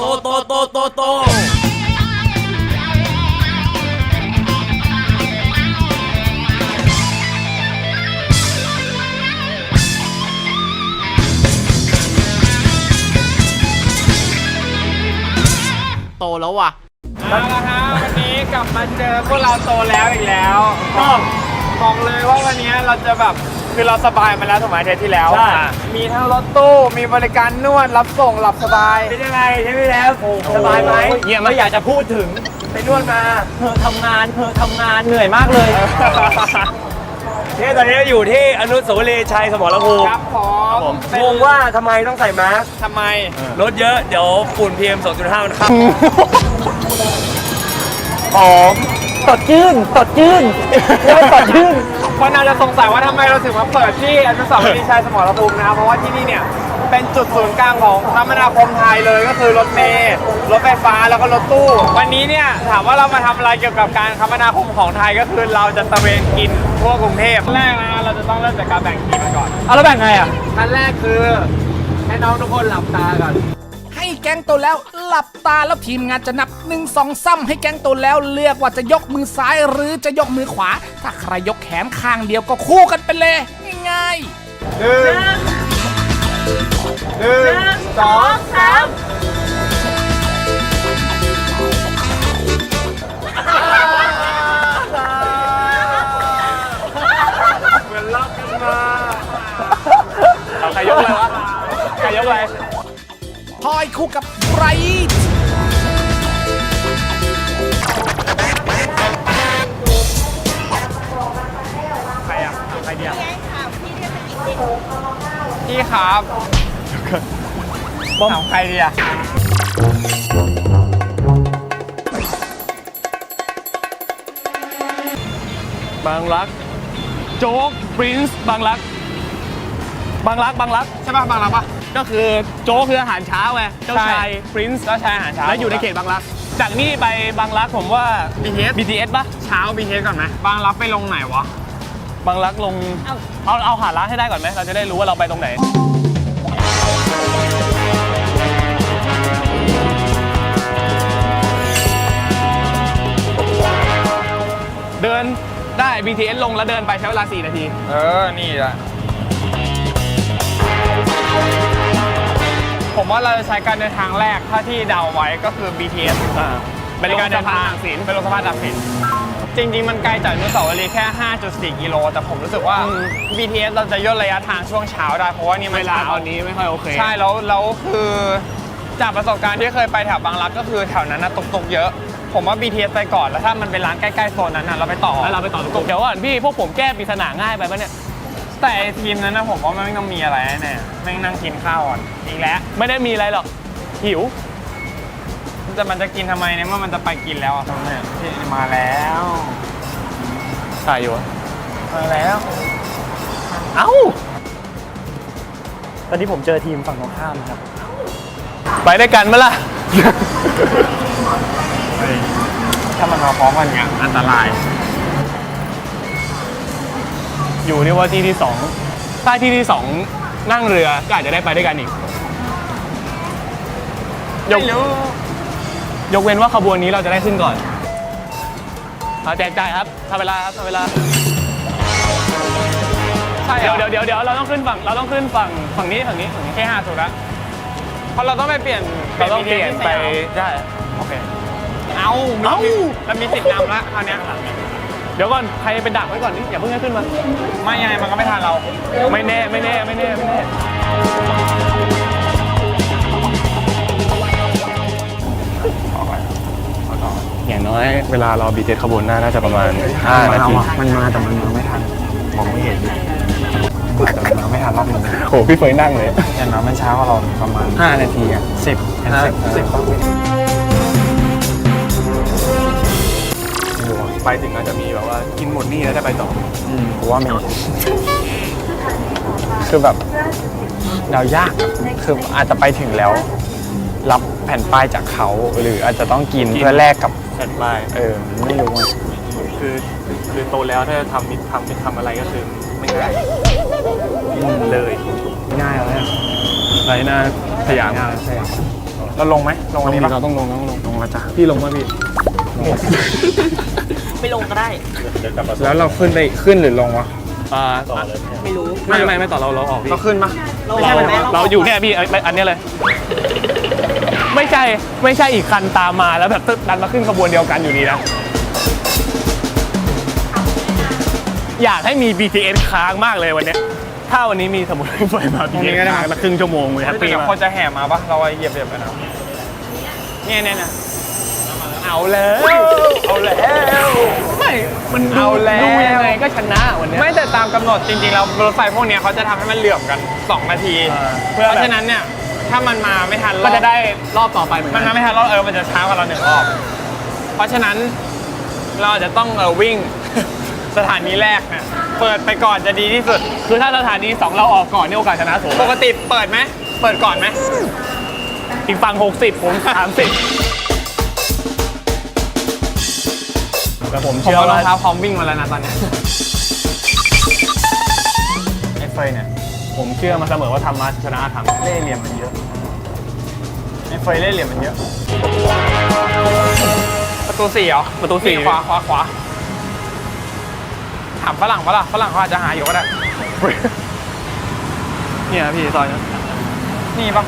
โตโตโตโตโตโตแล้วว่ะเอาละฮะวันนี้กลับมาเจอพวกเราโตแล้วอีกแล้วก็บอกเลยว่าวันนี้เราจะแบบ คือเราสบายมาแล้วถูกไหมเทปที่แล้วใช่มีทั้งรถตู้มีบริการนวดรับส่งหลับสบายเป็นยังไงใช่ไหมแล้วสบายไหมเยี่ยมไม่อยากจะพูดถึง ไปนวดมาเธอทำงาน เธอทำงานเหนื่อยมากเลยที่ตอนนี้อยู่ที่อนุสาวรีย์ชัยสมรภูมิครับผมงงว่าทำไมต้องใส่มาสก์ทำไม รถเยอะเดี๋ยวฝุ่น PM 2.5มันเข้าหอมสดชื่นสดชื่นเรียกว่าสดชื่น คนอาจจะสงสัยว่าทำไมเราถึงมาเปิดที่อนุสาวรีย์ชัยสมรภูมินะครับเพราะว่าที่นี่เนี่ยเป็นจุดศูนย์กลางของคมนาคมไทยเลยก็คือรถเมล์รถไฟฟ้าแล้วก็รถตู้ วันนี้เนี่ยถามว่าเรามาทำอะไรเกี่ยวกับการคมนาคมของไทยก็คือเราจะตระเวนกินทั่วกรุงเทพแรกนะเราจะต้องเริ่มจากการแบ่งทีมกันก่อนเอาแล้วแบ่งไงอะขั้นแรกคือให้น้องทุกคนหลับตาก่อนให้ แก๊งโตแล้ว หลับตาแล้วทีมงานจะนับ1 2ซ้ำให้แก๊งโตแล้วเลือกว่าจะยกมือซ้ายหรือจะยกมือขวา ถ้าใครยกแขนข้างเดียวก็คู่กันไปเลยง่ายๆหนึ่งหนึ่งสองสามเหมือนล็อกกันมาเอาใครยกเลยวะใครยกเลยท อยคู่กับไบรท์ใครอะใครเดียวพี่ครับบอมใครดีอะบางรัก โจ๊กปรินซ์บางรัก บางรักบางรัก ใช่ป่ะบางรักป่ะ ก็คือโจ๊กคืออาหารเช้าไงเจ้าใช่ชายปรินซ์ก็ใช้อาหารเช้าแล้วอยู่ในเขตบางรัก จากนี่ไปบางรักผมว่า BTS BTS ปะเช้าบีเทสก่อนไหมบางรักไปลงไหนวะบางรักลงเอาเอาหาร้านให้ได้ก่อนไหมเราจะได้รู้ว่าเราไปตรงไหนเดินได้ BTS ลงแล้วเดินไปใช้เวลา 4 นาที เออ นี่แหละ มว่าเราจะใช้การเดินทางแรกถ้าที่เดาไว้ก็คือ BTS อ่าเป็นการเดินทางสินเป็นรถสะพานตักสินจริงๆ มันไกลจากอนุสาวรีย์แค่ 5.4 กิโล แต่ผมรู้สึกว่าอืม BTS เราจะย่นระยะทางช่วงเช้าได้ เพราะว่านี่มันเวลาเช้าตอนนี้ไม่ค่อยโอเค ใช่ แล้วแล้วคือจากประสบการณ์ที่เคยไปแถวบางรักก็คือแถวนั้นนะตุกๆ เยอะ ผมว่า BTS ไปก่อน แล้วถ้ามันเป็นร้านใกล้ๆ โซนนั้นนะเราไปต่อแล้วเราไปต่อตุกๆเดี๋ยวก่อนพี่พวกผมแก้ปริศนาง่ายไปปะเนี่ย แต่ไอ้ทีมนั้นนะผมว่ามันไม่ต้องมีอะไรแน่ๆแม่งนั่งกินข้าวก่อนอีกแล้ว ไม่ได้มีอะไรหรอก หิวแต่มันจะกินทำไมเนี่ยเมื่อมันจะไปกินแล้วอะเนี่ยพี่มาแล้วถ่ายอยู่อะมาแล้วเอ้า ตอนนี้ผมเจอทีมฝั่งตรงข้ามครับ ไปด้วยกันไหมล่ะ ถ้ามันมาพร้อมกันเนี่ยอันตราย อยู่นี่ว่าที่ที่สองถ้าที่ที่สองนั่งเรือก็อาจจะได้ไปด้วยกันอีกยกไม่รู้ยกเว้นว่าขบวนนี้เราจะได้ขึ้นก่อนเอาแจกจ่ายครับทำเวลาครับทำเวลาใช่หรเดี๋ยอวเดี๋ยวเดี๋ยวเดี๋ยวเราต้องขึ้นฝั่งเราต้องขึ้นฝั่งฝั่งนี้ฝั่งนี้ฝั่งนี้แค่ห้าถูกแล้วเพราะเราต้องไปเปลี่ยนเราต้องเปลี่ยนไปใช่โอเคเอาเอ้าเรามีสิทธิ์นำแล้วคราวเนี้ย เดี๋ยวก่อนใครไปดักไว้ก่อนนี่อย่าเพิ่งให้ขึ้นมา ไม่ยังไงมันก็ไม่ทันเรา ไม่แน่ไม่แน่ไม่แน่ไม่แน่อย่างน้อยเวลาเราบีเทสขบวนหน้าน่าจะประมาณ5นาทีมันมาแต่มันมาไม่ทันมองไม่เห็นมาแต่มันมาไม่ทันรอบหนึงโหพี่เฟยนั่งเลยอย่างน้อยมันช้ากว่าเราประมาณ5นาทีอะสิบเป็นสิ ไปถึงอาจจะมีแบบว่ากินหมดนี่แล้วได้ไปต่อ อืมผมว่ามีคือแบบเรายากอะคืออาจจะไปถึงแล้ว รับแผ่นป้ายจากเขาหรืออาจจะต้องกินกิน เพื่อแลกกับ แผ่นปลายเออ ไม่รู้อะคือคือโตแล้วถ้าจะทำมิทำมิทำอะไรก็คือไม่ง่ายเลยง่ายเลยไรหน้าสยามง่ายเลยใช่เราลงไหมลงวันนี้ปะเราต้องลงต้องลงลงแล้วจ้ะพี่ลงมาพี่ ไม่ลงก็ได้แล้วเราขึ้นไปขึ้นหรือลงวะอ่าไม่รู้ ไม่ไม่ไม่ต่อเราเราออกพี่เราขึ้นปะเราเราไม่ได้เราอยู่เนี่ยพี่ไอ้อันเนี้ยเลย ไม่ใช่ไม่ใช่อีกคันตามมาแล้วแบบดันมาขึ้นขบวนเดียวกันอยู่ดีนะอยากให้มี BTS ค้างมากเลยวันเนี้ยถ้าวันนี้มีสมุนไฟมาตรงนี้ BTS ก็ได้ค้างละครึ่งชั่วโมงเลยแฮปเดี๋ปี้ยวมาคนกจะแห่มาปะเราเหยียบเหยียบไปนะเนี่ยเนี่ยเนี่ย เอาแล้ว เอาแล้ว ไม่มันดูเอาแล้ว ดูยังไงก็ชนะวันเนี้ย ไม่แต่ตามกำหนดจริงๆแล้วรถไฟพวกเนี้ยเขาจะทำให้มันเหลื่อมกัน 2 นาทีอ่าเพราะฉะนั้นเนี่ย ถ้ามันมาไม่ทันรก็อบจะได้รอบต่อไปเหมือนมักันนมาไม่ทันรอบเออมันจะช้ากว่าเราหนึ่งรอบ เพราะฉะนั้นเราอาจจะต้องเออวิ่ง สถานีแรกเนี่ยเปิดไปก่อนจะดีที่สุด คือถ้าสถานีสองเราออกก่อนนี่โอกาสชนะสูงปกติเปิดไหมเปิดก่อนไหมอีกฝั่ง60 ผม 30 แต่ผมผมเชื่อเอารองว่าเท้าพร้อมวิ่งมาแล้วนะตอนเนี้ยไอ้เฟยเนี่ย ผมเชื่อมาเสมอว่าธรรมะชนะธรรมเล่ห์เหลี่ยมมันเยอะไอ้เฟยเล่ห์เหลี่ยมมันเยอะ ประตูสี่เหรอประตูสี่นี่ ขวาขวาขวาถามฝรั่งปะล่ะฝรั่งเขาอาจจะหาอยู่ก็ได้ เนี่ยพี่ซอยนะนี่ปะ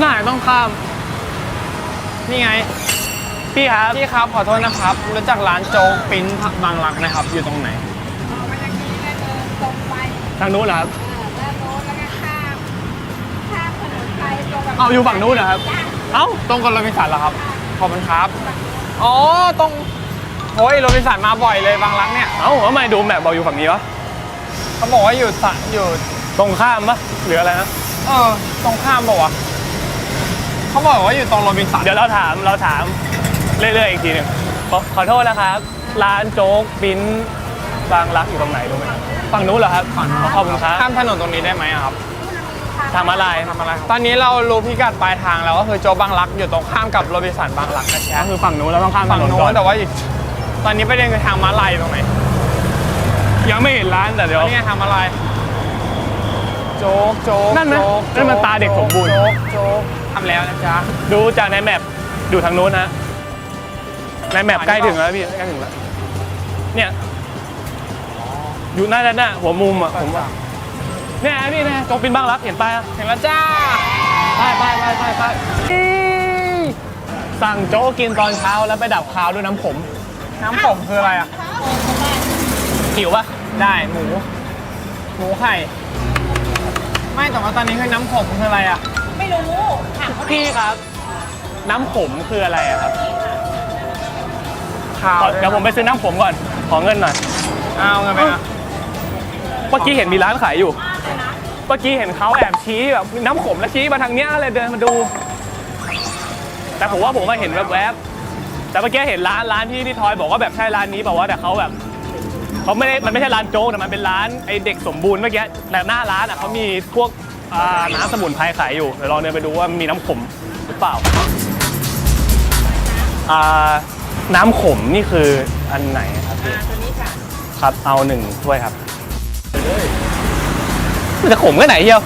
น่าจะต้องข้าม นี่ไง พี่ครับพี่ครับขอโทษนะครับรู้จักร้านโจ๊กปิ้นบางรักนะครับ อยู่ตรงไหนทางนู้นเหรอครับด้านโน้นแล้วก็ข้ามข้ามถนนไปตรงแบบเอาอยู่ฝั่งนู้นเหรอครับเอ้าตรงกับโรบินสันเหรอครับขอบคุณครับอ๋อตรงโอ้ยโรบินสันมาบ่อยเลยบางรักเนี่ยเอ้าทำไมดูแมปบอกอยู่ฝั่งนี้วะเขาบอกว่าอยู่สะอยู่ตรงข้ามปะหรืออะไรนะเออตรงข้ามปะวะเขาบอกว่าอยู่ตรงโรบินสันเดี๋ยวเราถามเราถาม เรื่อยๆอีกทีหนึ่งขอขอโทษนะครับ ร้านโจ๊กปิ้นบางรักอยู่ตรงไหนรู้ไหมครับฝั่งนู้นเหรอครับฝั่งขอบคุณครับข้ามถนนตรงนี้ได้ไหมอะครับ ทางมาลายทำอะไรครับตอนนี้เรารู้พิกัดปลายทางแล้วก็คือโจ๊กบางรักอยู่ตรงข้ามกับโรบินสันบางรักนะก็จ๊ะคือฝั่งนู้นเราต้องข้ามถฝั่งนนโน้ก่อนนแต่ว่าอยู่ตอนนี้ประเด็นคือทางม้าลายอยู่ตรงไหนยังไม่เห็นร้านแต่เดี๋ยว นี่ไงทางม้าลายโจ๊กโจ๊กนั่นไหมโจ๊กนั่นมันตาเด็กสมบูรณ์ โจ๊กโจ๊กทำแล้วนะจ๊ะดูจากในแมปอยู่ทางนู้นฮะ ในแมปใกล้ถึงแล้วพี่ใกล้ถึงแล้ว เนี่ย อยู่หน้าด้านหน้าหัวมุมอะผมว่าเนี่ยพี่นะโจกปินบ้างรักเห็นป้ายอะถึงแล้วจ้าไปไปไปไปไปสั่งโจ๊กกินตอนเช้าแล้วไปดับคาวด้วยน้ำขมน้ำผมคืออะไรอะ หิวปะได้หมูหมูไข่ ไม่แต่ว่าตอนนี้คือน้ำผมคืออะไรอะ ไม่รู้ ถามเขาพี่ครับ น้ำขมคืออะไรอะครับ ข้าวขอเดี๋ยวผมไปซื้อน้ำขมก่อน ขอเงินหน่อย เอาเงินไปนะเมื่อกี้เห็นมีร้านขายอยู่ เมื่อกี้เห็นเขาแอบชี้แบบน้ำขมแล้วชี้มาทางเนี้ยเลยเดินมาดู แต่ผมว่าผมมาเห็นแวบๆ แต่เมื่อกี้เห็นร้านร้านที่ที่ทอยบอกว่าแบบใช่ร้านนี้เปล่าวะแต่เขาแบบเขาไม่ได้มันไม่ใช่ร้านโจ๊กแต่มันเป็นร้านไอเด็กสมบูรณ์เมื่อกี้แต่หน้าร้านอะเขามีพวกอ่าน้ำสมุนไพรขายอยู่เดี๋ยวลองเดินไปดูว่ามีน้ำขมหรือเปล่าอ่า น้ำขมนี่คืออันไหนครับพี่ตัวนี้ค่ะครับเอาหนึ่งถ้วยครับมันจะขมแค่ไหนเชียว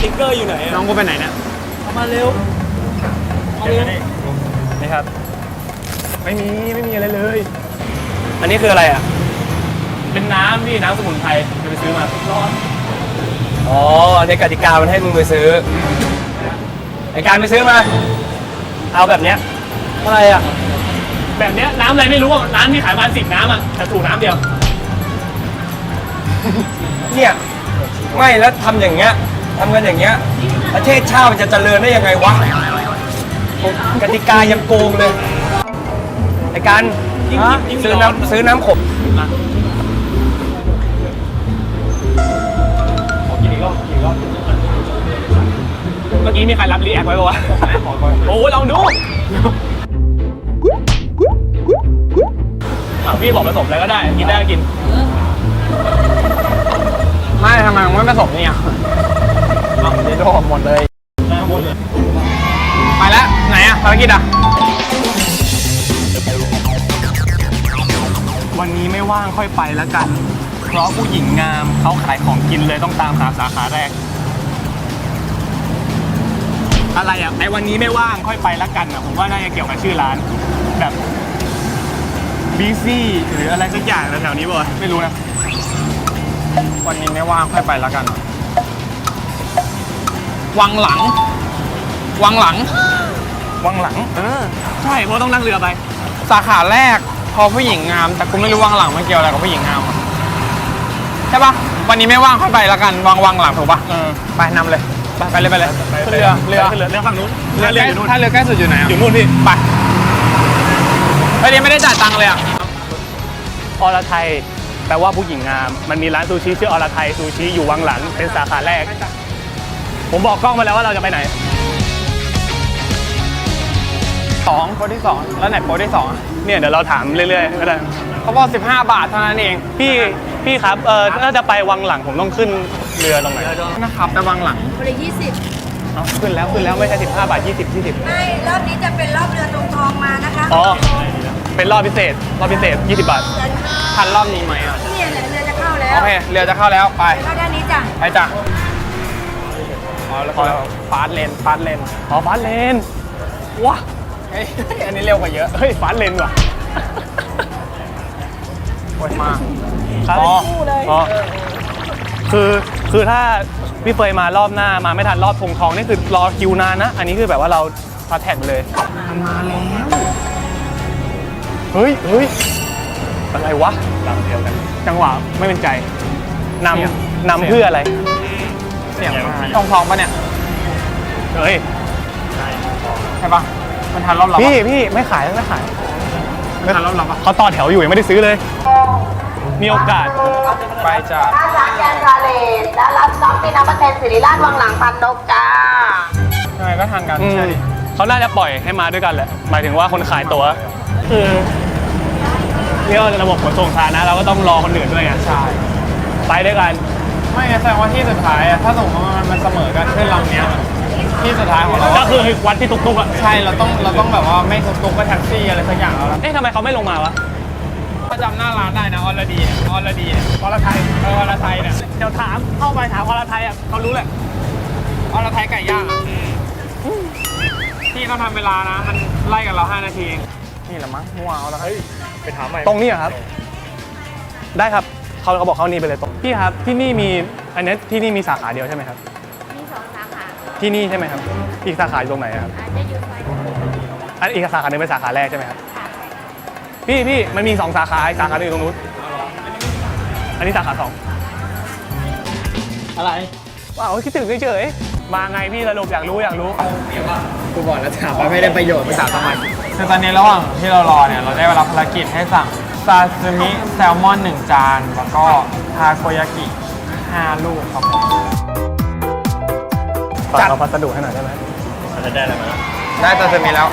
ติ๊กเกอร์อยู่ไหนน้องกูไปไหนเนี่ยมาเร็วเร็วนี่ครับ ไม่มีไม่มีอะไรเลย อันนี้คืออะไรอะ เป็นน้ำพี่น้ำสมุนไพรจะไปซื้อมาร้อน อ๋อในกติกามันให้มึงไปซื้อในการไปซื้อมา เอาแบบเนี้ยอะไรอะ แบบเนี้ยน้ำอะไรไม่รู้อะน้ำที่ขายมาสิบน้ำอะแต่ถูกน้ำเดียว เนี่ยไม่แล้วทำอย่างเงี้ยทำกันอย่างเงี้ย ประเทศชาติมันจะเจริญได้ยังไงวะกติกายังโกงเลยในการซื้อน้ำซื้อน้ำขม เมื่อกี้มีใครรับรีแอคไว้ป่าวะโอ้ยลองดูอะพี่บอกผสมอะไรก็ได้ กินได้ก็กิน ไม่ทำไมมึงไม่ผสมเนี่ยเอาเดี๋ยวโดนหมดเลย ไปแล้ว ไหนอะภารกิจอะวันนี้ไม่ว่างค่อยไปแล้วกัน เพราะผู้หญิงงามเขาขายของกินเลยต้องตามหาสาขาแรก อะไรอะไอ้วันนี้ไม่ว่างค่อยไปแล้วกันอะผมว่าน่าจะเกี่ยวกับชื่อร้าน แบบบีซี่หรืออะไรสักอย่างแถวๆนี้บ่ะไม่รู้นะ วันนี้ไม่ว่างค่อยไปแล้วกัน วังหลัง วังหลัง วังหลัง เออ ใช่เพราะต้องนั่งเรือไป สาขาแรกพอผู้หญิงงาม แต่กูไม่รู้วังหลังมันเกี่ยวอะไรกับผู้หญิงงามอะใช่ปะวันนี้ไม่ว่างค่อยไปแล้วกันวังวังหลังถูกปะเออไปนำเลย ไปไปเลยไปเลยขึ้นเรือเรือขึ้นเรือเรือฝั่งนู้นเรือเรืออยู่นู่นถ้าเรือใกล้สุดอยู่ไหนอะอยู่นู่นพี่ไปไปเดี๋ยวไม่ได้จ่ายตังค์เลยอะอรไทยแปลว่าผู้หญิงงาม มันมีร้านซูชิชื่ออรไทยซูชิอยู่วังหลังเป็นสาขาแรก ผมบอกกล้องมาแล้วว่าเราจะไปไหนสองโปรที่สองแล้วไหนโปรที่สองอะเนี่ยเดี๋ยวเราถามเรื่อยๆก็ได้เขาบอก15 บาทเท่านั้นเองพี่ พี่ครับเออถ้าจะไปวังหลังผมต้องขึ้นเรือตรงไหนนะครับแต่วังหลังคนละยี่สิบเอาขึ้นแล้วขึ้นแล้วไม่ใช่15บาท20 20ไม่รอบนี้จะเป็นรอบเรือตรงทองมานะคะอ๋อเป็นรอบพิเศษรอบพิเศษ 20 บาททันรอบนี้ไหมอะเนี่ยเรือจะเข้าแล้วโอเคเรือจะเข้าแล้วไปเข้าด้านนี้จ้ะไปจ้ะอ๋อแล้วก็ฟาสเลนฟาสเลนอ๋อฟาสเลนว้าเฮ้ยอันนี้เร็วกว่าเยอะเฮ้ยฟาสเลนว่ะโคตรมาก ครับอ๋ออ๋อคือคือถ้าพี่เฟยมารอบหน้ามาไม่ทันรอบธงทองนี่คือรอคิวนานนะ อันนี้คือแบบว่าเราพาแท็กไปเลยมาแล้วเฮ้ยเฮ้ยอะไรวะจังหวะไม่เป็นใจนำนำเพื่ออะไรเสียงมากทองทองปะเนี่ยเฮ้ยใช่ปะมันทันรอบเราปะพี่พี่ไม่ขายไม่ขายมันทันรอบเราปะเขาต่อแถวอยู่ยังไม่ได้ซื้อเลย มีโอกาสไปจ้ะร้านร้านแกงทะเลและรับซอฟต์ที่น้ำมันเทนสิริราชวังหลังพันนกจ้ายังไงก็ทันกันอืมใช่ดิเขาน่าจะปล่อยให้มาด้วยกันแหละ หมายถึงว่าคนขายตั๋วคือเรียกว่าระบบขนส่งสาธารณะเราก็ต้องรอคนอื่นด้วยไงใช่ ไปด้วยกัน ไม่งั้นแสดงว่าที่สุดท้ายอะถ้าสมมติว่ามันมันเสมอกันขึ้นลำเนี้ยที่สุดท้ายของเราก็คือวัดที่ตุกๆอะใช่เราต้องเราต้องแบบว่าไม่ตุกตุกก็แท็กซี่อะไรสักอย่างแล้วล่ะเอ๊ะทำไมเขาไม่ลงมาวะก็ จำหน้าร้านได้นะออลดีเนี่ยออลดีเนี่ยอรไทยเออออลไทยเนี่ยเดี๋ยวถามเข้าไปถามอรไทยอะเขารู้แหละออลไทยไก่ย่างอะที่เขาทำเวลานะ มันไล่กับเรา 5 นาทีเองนี่แหละมั้งมัวเอาละเฮ้ยตรงนี้เหรอครับ ได้ครับเขาเขาบอกเขานี่ไปเลยตรงพี่ครับที่นี่มีอันนี้ที่นี่มีสาขาเดียวใช่ไหมครับ มีสองสาขาที่นี่ใช่ไหมครับ อีกสาขาอยู่ตรงไหนอะครับอาจจะอยู่ซอยอันอีกสาขาหนึ่งเป็นสาขาแรกใช่ไหมครับ พี่พี่มันมีสองสาขาอีกสาขาหนึ่งอยู่ตรงนู้น อันนี้สาขาสองอะไรว้าวคิดถึงเฉยๆมาไงพี่สรุปอยากรู้อยากรู้กูบอกแล้วถามว่าไม่ได้ประโยชน์ภาษาทำไมคือตอนนี้ระหว่างที่เรารอเนี่ย เราได้เวลาภารกิจให้สั่งซาซิมิแซลมอน1จาน แล้วก็ทาโกยากิ5ลูกครับผมฝากเอาพัสดุให้หน่อยได้ไหมได้ซาซิมิแล้ว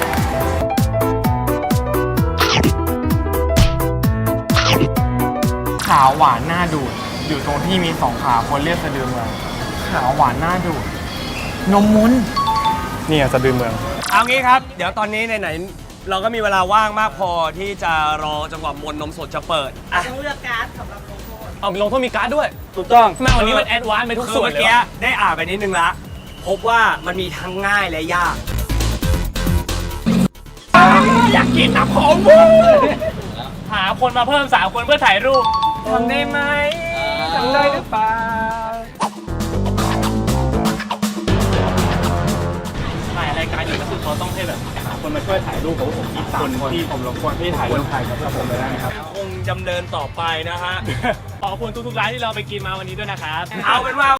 ขาวหวานหน้าดูด อยู่ตรงที่มีสองขาคนเรียกสะดือเมืองขาวหวานหน้าดูด นมมุนนี่อะสะดือเมือง เอางี้ครับ เดี๋ยวตอนนี้ไหนๆเราก็มีเวลาว่างมากพอที่จะรอจังหวะมวลนมสดจะเปิดอะเอาลงโทษมีการ์ดด้วยถูกต้องแม่วันนี้มันแอดวานซ์ไปทุกคือส่วนเมื่อเลยกี้วะได้อ่านไปนิดนึงละ พบว่ามันมีทั้งง่ายและยาก อยากกินน้ำของบูหาคนมาเพิ่มสามคนเพื่อถ่ายรูป ทำได้ไหมทำได้หรือเปล่าถ่ายรายการอยู่ก็คือเขาต้องให้แบบหาคนมาช่วยถ่ายรูปของผมอีกคนที่ผมรบกวนพี่ถ่ายรูปถ่ายกับผมเลยได้ไหมครับ คงจำเนินต่อไปนะฮะ ขอบคุณทุกๆร้านที่เราไปกินมาวันนี้ด้วยนะครับ เอาเป็นว่า